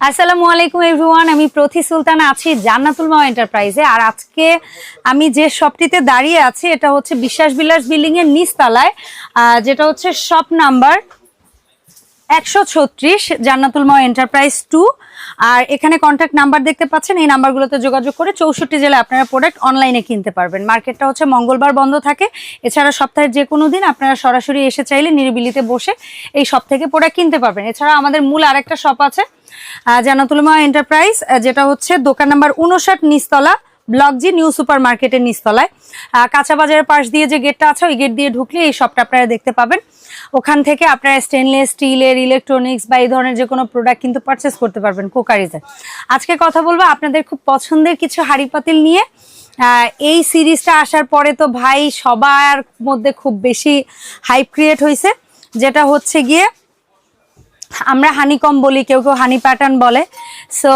আসসালামু আলাইকুম এভরিওয়ান, আমি প্রতি সুলতান আছি জান্নাতুল মা এন্টারপ্রাইজে। আর আজকে আমি যে শপটিতে দাঁড়িয়ে আছি, এটা হচ্ছে বিশ্বাস বিলাস বিল্ডিংয়ের নিচতলায় যেটা হচ্ছে শপ নাম্বার একশো ছত্রিশ জান্নাতুল মা এন্টারপ্রাইজ টু আর এখানে কন্ট্যাক্ট নাম্বার দেখতে পাচ্ছেন, এই নাম্বারগুলোতে যোগাযোগ করে চৌষট্টি জেলায় আপনারা প্রোডাক্ট অনলাইনে কিনতে পারবেন। মার্কেটটা হচ্ছে মঙ্গলবার বন্ধ থাকে। এছাড়া সপ্তাহের যে কোনো দিন আপনারা সরাসরি এসে চাইলে নিরিবিলিতে বসে এই শপ থেকে প্রোডাক্ট কিনতে পারবেন। এছাড়া আমাদের মূল আরেকটা শপ আছে জান্নাতুল এন্টারপ্রাইজ যেটা হচ্ছে দোকান নাম্বার উনষাট নিচতলা। ব্লক জি নিউ সুপার মার্কেটের নিচতলায়। আহ, কাঁচা বাজারের পাশ দিয়ে যে গেটটা আছে ওই গেট দিয়ে ঢুকলে এই শপটা আপনারা দেখতে পাবেন। ওখান থেকে আপনারা স্টেনলেস স্টিলের ইলেকট্রনিক্স বা এই ধরনের যে কোনো প্রোডাক্ট কিন্তু পারচেস করতে পারবেন কোকারিজে। আজকে কথা বলব আপনাদের খুব পছন্দের কিছু হাড়ি পাতিল নিয়ে। এই সিরিজটা আসার পরে তো ভাই সবার মধ্যে খুব বেশি হাইপ ক্রিয়েট হয়েছে যেটা হচ্ছে গিয়ে আমরা হানিকম বলি, কেউ কেউ হানি প্যাটার্ন বলে। সো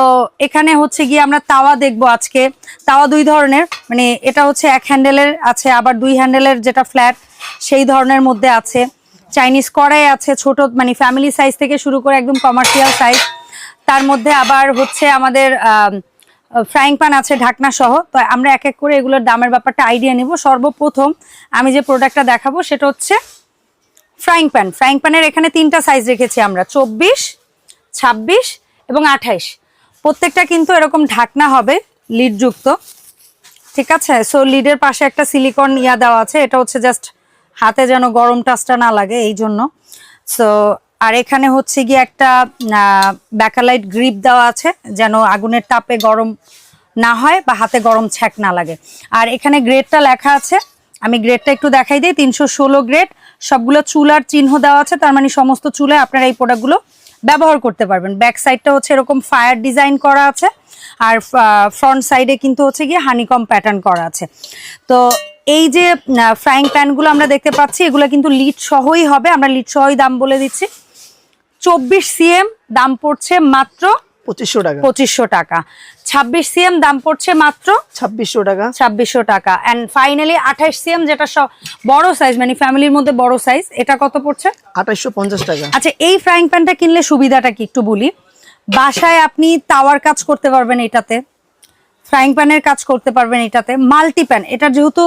এখানে হচ্ছে গিয়ে আমরা তাওয়া দেখব আজকে। তাওয়া দুই ধরনের মানে এটা হচ্ছে এক হ্যান্ডেলের আছে, আবার দুই হ্যান্ডেলের যেটা ফ্ল্যাট সেই ধরনের মধ্যে আছে। চাইনিজ কড়াই আছে, ছোট মানে ফ্যামিলি সাইজ থেকে শুরু করে একদম কমার্শিয়াল সাইজ তার মধ্যে আবার হচ্ছে আমাদের ফ্রাইং প্যান আছে ঢাকনা সহ। তো আমরা এক এক করে এগুলোর দামের ব্যাপারটা আইডিয়া নিব। সর্বপ্রথম আমি যে প্রোডাক্টটা দেখাবো, সেটা হচ্ছে ফ্রাইং প্যান। ফ্রাইং প্যানের এখানে তিনটা সাইজ রেখেছি আমরা। চব্বিশ, ছাব্বিশ এবং আঠাইশ। প্রত্যেকটা কিন্তু এরকম ঢাকনা হবে লিডযুক্ত ঠিক আছে? সো লিডের পাশে একটা সিলিকন ইয়া দেওয়া আছে। এটা হচ্ছে জাস্ট হাতে যেন গরম টাচটা না লাগে, এই জন্য। সো আর এখানে হচ্ছে গিয়ে একটা ব্যাকালাইট গ্রিপ দেওয়া আছে, যেন আগুনের তাপে গরম না হয় বা হাতে গরম ছ্যাক না লাগে। আর এখানে গ্রেডটা লেখা আছে আমি গ্রেডটা একটু দেখাই দিই, তিনশো ষোলো গ্রেড সবগুলো চুলার চিহ্ন দেওয়া আছে, তার মানে সমস্ত চুলায় আপনারা এই প্রোডাক্টগুলো ব্যবহার করতে পারবেন। ব্যাক সাইডটা হচ্ছে এরকম ফায়ার ডিজাইন করা আছে, আর ফ্রন্ট সাইডে কিন্তু হচ্ছে গিয়ে হানিকম প্যাটার্ন করা আছে। তো এই যে ফ্রাইং প্যানগুলো আমরা দেখতে পাচ্ছি, এগুলো কিন্তু লিড সহই হবে, আমরা লিড সহই দাম বলে দিচ্ছি। চব্বিশ সিএম দাম পড়ছে মাত্র পঁচিশশো টাকা। পঁচিশশো টাকা। ছাব্বিশ সিএম দাম পড়ছে মাত্র ছাব্বিশশো টাকা। ছাব্বিশশো টাকা। অ্যান্ড ফাইনালি আঠাশ সিএম যেটা সব- বড় সাইজ মানে ফ্যামিলির মধ্যে বড় সাইজ এটা কত পড়ছে? আঠাশশো পঞ্চাশ টাকা। আচ্ছা এই ফ্রাইং প্যানটা কিনলে সুবিধাটা কি একটু বলি? বাসায় আপনি তাওয়ার কাজ করতে পারবেন এটাতে। ফ্রাইং প্যানের কাজ করতে পারবেন এটাতে। মাল্টি প্যান এটা যেহেতু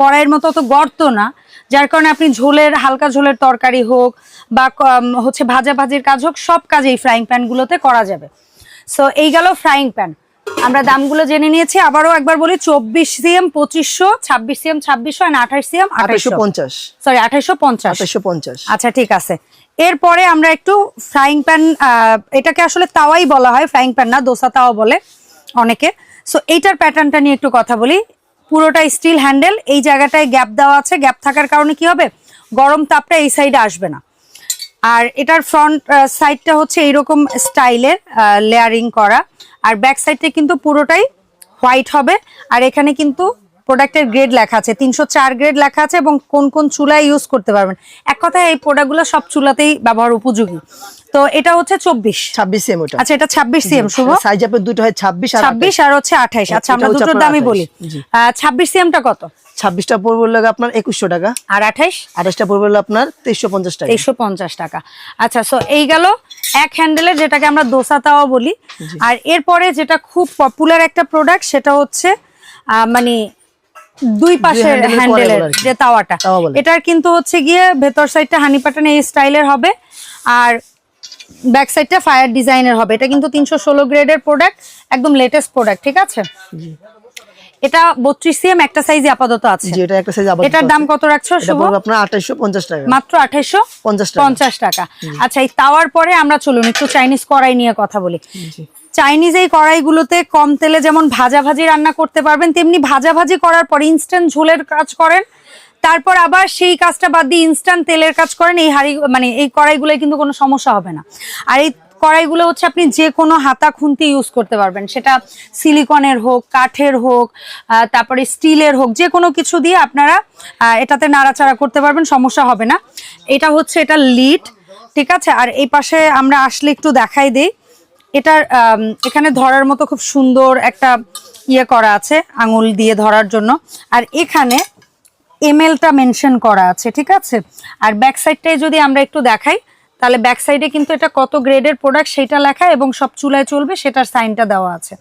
কড়াইয়ের মতো অত গর্ত না যার কারণে আপনি ঝোলের হালকা ঝোলের তরকারি হোক বা হচ্ছে ভাজা ভাজির কাজ হোক সব কাজ এই ফ্রাইং প্যানগুলোতে করা যাবে। সো এই গেল ফ্রাইং প্যান আমরা দামগুলো জেনে নিয়েছি আবারও একবার বলি চব্বিশ সিএম পঁচিশশো ছাব্বিশ সিএম ছাব্বিশশো অ্যান্ড আঠাশ সিএম আঠাশশো আঠাশশো পঞ্চাশ। সরি আঠাশশো পঞ্চাশ। আঠাশশো পঞ্চাশ। আচ্ছা ঠিক আছে। এরপরে আমরা একটু ফ্রাইং প্যান এটাকে আসলে তাওয়াই বলা হয় ফ্রাইং প্যান না দোসা তাওয়া বলে অনেকে। সো এইটার প্যাটার্নটা নিয়ে একটু কথা বলি। পুরোটা স্টিল হ্যান্ডেল এই জায়গাটায় গ্যাপ দেওয়া আছে। গ্যাপ থাকার কারণে কি হবে? গরম তাপটা এই সাইডে আসবে না। আর এটার ফ্রন্ট সাইডটা হচ্ছে এইরকম স্টাইলের লেয়ারিং করা। আর ব্যাক সাইডটা কিন্তু পুরোটাই হোয়াইট হবে। আর এখানে কিন্তু প্রোডাক্টের গ্রেড লেখা আছে। তিনশো চার গ্রেড লেখা আছে এবং কোন কোন চুলায় ইউজ করতে পারবেন। এক কথায় এই প্রোডাক্টগুলো সব চুলাতেই ব্যবহার উপযোগী। তো এটা হচ্ছে চব্বিশ। ছাব্বিশ সিএম আচ্ছা এটা ছাব্বিশ সিএম শুভ। সাইজ আপনার দুটো হয় ছাব্বিশ ছাব্বিশ আর হচ্ছে আঠাইশ আচ্ছা আমরা দুটোর দামই বলি। ছাব্বিশ সিএমটা কত? ছাব্বিশটা পড়বে হলো আপনার একুশশো টাকা। আর আঠাইশ? আঠাশটা পড়বে হলো আপনার তেইশশো পঞ্চাশ টাকা। তেইশশো পঞ্চাশ টাকা। আচ্ছা সো এই গেল এক হ্যান্ডেলের যেটাকে আমরা দোসা তাওয়া বলি। আর এরপরে যেটা খুব পপুলার একটা প্রোডাক্ট সেটা হচ্ছে মানে দুই পাশের হ্যান্ডেলের। যে তাওয়াটা। এটার কিন্তু হচ্ছে গিয়ে ভেতর সাইডটা হানি প্যাটার্ন এই স্টাইলের হবে। আর ব্যাক সাইডটা ফায়ার ডিজাইনের হবে। এটা কিন্তু তিনশো ষোলো গ্রেডের প্রোডাক্ট একদম লেটেস্ট প্রোডাক্ট ঠিক আছে? এটা বত্রিশ সিএম একটা সাইজে আপাতত আছে। জি এটা একটা সাইজ আবার এটার দাম কত রাখছো এটা শুভ? আপনার পঞ্চাশ টাকা। মাত্র আঠাইশো পঞ্চাশ টাকা। আচ্ছা এই তাওয়ার পরে আমরা চলুন একটু চাইনিজ কড়াই নিয়ে কথা বলি। জি। চাইনিজ এই কড়াইগুলোতে কম তেলে যেমন ভাজা ভাজি রান্না করতে পারবেন তেমনি ভাজা ভাজি করার পর ইনস্ট্যান্ট ঝোলের কাজ করেন। তারপর আবার সেই কাজটা বাদ দিয়ে ইনস্ট্যান্ট তেলের কাজ করেন। এই হাড়ি মানে এই কড়াইগুলোয় কিন্তু কোনো সমস্যা হবে না। আর এই কড়াইগুলো হচ্ছে আপনি যে কোনো হাতা খুন্তি ইউজ করতে পারবেন। সেটা সিলিকনের হোক, কাঠের হোক তারপরে স্টিলের হোক যে কোনো কিছু দিয়ে আপনারা এটাতে নাড়াচাড়া করতে পারবেন, সমস্যা হবে না। এটা হচ্ছে এটা লিড ঠিক আছে? আর এই পাশে আমরা আসলে একটু দেখাই দিই। এটার এখানে ধরার মতো খুব সুন্দর একটা ইয়ে করা আছে, আঙুল দিয়ে ধরার জন্য। আর এখানে এমএলটা মেনশন করা আছে, ঠিক আছে? আর ব্যাক সাইডটায় যদি আমরা একটু দেখাই তাহলে ব্যাক সাইডে কিন্তু এটা কত গ্রেডের প্রোডাক্ট সেটা লেখা এবং সব চুলায় চলবে সেটার সাইনটা দেওয়া আছে।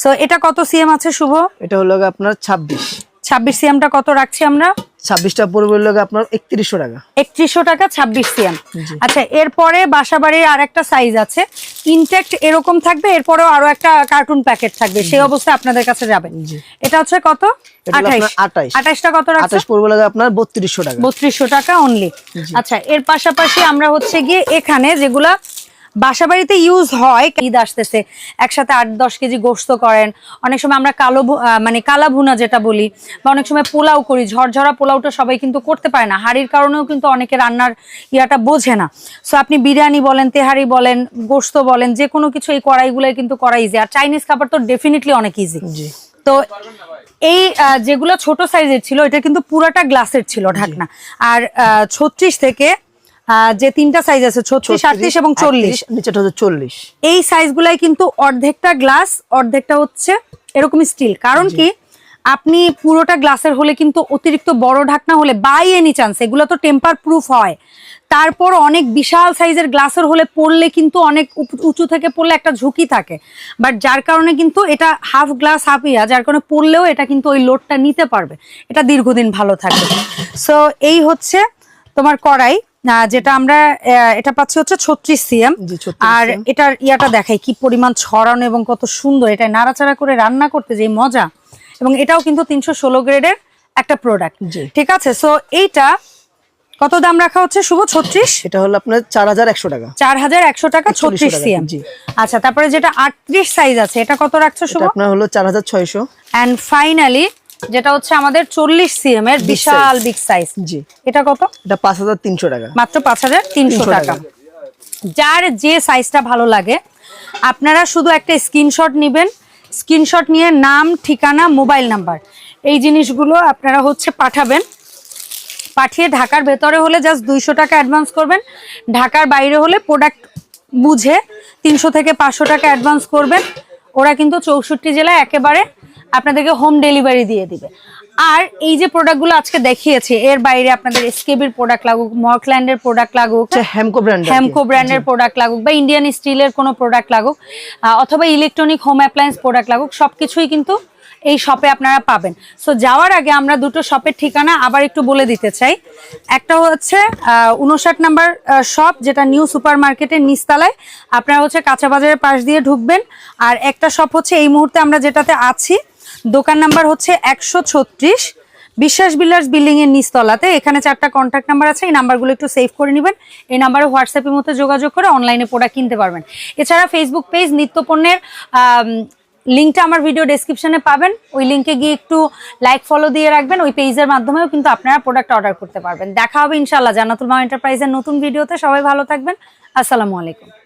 সো এটা কত সিএম আছে শুভ? এটা হলো আপনার ছাব্বিশ। ছাব্বিশ সিএমটা কত রাখছি আমরা? ছাব্বিশটা পড়বে হলো আপনার একত্রিশশো টাকা। একত্রিশশো টাকা ছাব্বিশ সিএম। আচ্ছা এরপরে বাসাবাড়ির আর একটা সাইজ আছে। ইনটেক্ট এরকম থাকবে এরপরেও আরও একটা কার্টুন প্যাকেট থাকবে। সেই অবস্থায় আপনাদের কাছে যাবেন। এটা হচ্ছে কত? আঠাইশ। আঠাইশটা কত আঠাশ পড়বে হলো আপনার বত্রিশশো টাকা। বত্রিশশো টাকা অনলি আচ্ছা এর পাশাপাশি আমরা হচ্ছে গিয়ে এখানে যেগুলা বাসা বাড়িতে ইউজ হয় ঈদ আসতেছে একসাথে আট দশ কেজি গোস্ত করেন। অনেক সময় আমরা কালো মানে কালা ভুনা যেটা বলি বা অনেক সময় পোলাও করি ঝরঝরা পোলাওটা সবাই কিন্তু করতে পারে না। হাড়ির কারণেও কিন্তু অনেকে রান্নার ইয়াটা বোঝে না। সো আপনি বিরিয়ানি বলেন তেহারি বলেন গোস্ত বলেন যে কোনো কিছু এই কড়াইগুলোই কিন্তু করা ইজি আর চাইনিজ খাবার তো ডেফিনেটলি অনেক ইজি তো এই যেগুলো ছোট সাইজের ছিল এটা কিন্তু পুরাটা গ্লাসের ছিল ঢাকনা। আর ছত্রিশ থেকে যে তিনটা সাইজ আছে ছত্রিশ আটত্রিশ এবং চল্লিশ। নিচেটা হচ্ছে চল্লিশ। এই সাইজগুলাই কিন্তু অর্ধেকটা গ্লাস অর্ধেকটা হচ্ছে এরকম স্টিল কারণ কি? আপনি পুরোটা গ্লাসের হলে কিন্তু অতিরিক্ত বড় ঢাকনা হলে বাই এনি চান্স এগুলো তো টেম্পার প্রুফ হয়। তারপর অনেক বিশাল সাইজের গ্লাসের হলে পড়লে কিন্তু অনেক উঁচু থেকে পড়লে একটা ঝুঁকি থাকে। বাট যার কারণে কিন্তু এটা হাফ গ্লাস হাফ ইয়া যার কারণে পড়লেও এটা কিন্তু ওই লোডটা নিতে পারবে। এটা দীর্ঘদিন ভালো থাকবে। সো এই হচ্ছে তোমার কড়াই। যেটা আমরা এটা পাচ্ছি হচ্ছে ছত্রিশ সিএম। জি, 36 আর এটার ইয়াটা দেখাই কি পরিমাণ ছড়ানো এবং কত সুন্দর। এটা নাড়াচাড়া করে রান্না করতে যে মজা। এবং এটাও কিন্তু তিনশো ষোলো গ্রেডের একটা প্রোডাক্ট জি। ঠিক আছে? সো এইটা কত দাম রাখা হচ্ছে শুভ? ছত্রিশ? এটা হলো আপনার চার হাজার একশো টাকা। চার হাজার একশো টাকা ছত্রিশ সিএম। জি। আচ্ছা তারপরে যেটা আটত্রিশ সাইজ আছে এটা কত রাখছো শুভ? আপনার হলো চার হাজার ছয়শো। অ্যান্ড ফাইনালি যেটা হচ্ছে আমাদের চল্লিশ সিএম এর বিশাল বিগ সাইজ জি। এটা কত? এটা পাঁচ হাজার তিনশো টাকা। মাত্র পাঁচ হাজার তিনশো টাকা। টাকা। যার যে সাইজটা ভালো লাগে আপনারা শুধু একটা স্ক্রিনশট নেবেন। স্ক্রিনশট নিয়ে নাম ঠিকানা মোবাইল নাম্বার এই জিনিসগুলো আপনারা হচ্ছে পাঠাবেন। পাঠিয়ে ঢাকার ভেতরে হলে জাস্ট দুইশো টাকা অ্যাডভান্স করবেন। ঢাকার বাইরে হলে প্রোডাক্ট বুঝে তিনশো থেকে পাঁচশো টাকা অ্যাডভান্স করবেন। ওরা কিন্তু চৌষট্টি জেলায় একেবারে আপনাদেরকে হোম ডেলিভারি দিয়ে দিবে। আর এই যে প্রোডাক্টগুলো আজকে দেখিয়েছি এর বাইরে আপনাদের এসকেবির প্রোডাক্ট লাগুক মর্কল্যান্ডের প্রোডাক্ট লাগুক হ্যামকো ব্র্যান্ড হ্যামকো ব্র্যান্ডের প্রোডাক্ট লাগুক বা ইন্ডিয়ান স্টিলের কোনো প্রোডাক্ট লাগুক অথবা ইলেকট্রনিক হোম অ্যাপ্লায়েন্স প্রোডাক্ট লাগুক সব কিছুই কিন্তু এই শপে আপনারা পাবেন। সো যাওয়ার আগে আমরা দুটো শপের ঠিকানা আবার একটু বলে দিতে চাই। একটা হচ্ছে উনষাট নাম্বার শপ যেটা নিউ সুপার মার্কেটের নিচতলায়। আপনারা হচ্ছে কাঁচা বাজারের পাশ দিয়ে ঢুকবেন। আর একটা শপ হচ্ছে এই মুহূর্তে আমরা যেটাতে আছি দোকান নাম্বার হচ্ছে একশো ছত্রিশ। বিশ্বাস বিল্ডার্স বিল্ডিং এর নিচতলাতে। এখানে চারটা কন্ট্যাক্ট নাম্বার আছে, এই নাম্বারগুলো একটু সেভ করে নেবেন। এই নাম্বারে হোয়াটসঅ্যাপের মধ্যে যোগাযোগ করে অনলাইনে প্রোডাক্ট কিনতে পারবেন। এছাড়া ফেসবুক পেজ নিত্যপণ্যের লিঙ্কটা আমার ভিডিও ডেসক্রিপশনে পাবেন। ওই লিঙ্কে গিয়ে একটু লাইক ফলো দিয়ে রাখবেন। ওই পেজের মাধ্যমেও কিন্তু আপনারা প্রোডাক্ট অর্ডার করতে পারবেন। দেখা হবে ইনশাল্লাহ জানাতুল মা এন্টারপ্রাইজের নতুন ভিডিওতে সবাই ভালো থাকবেন। আসসালামু আলাইকুম।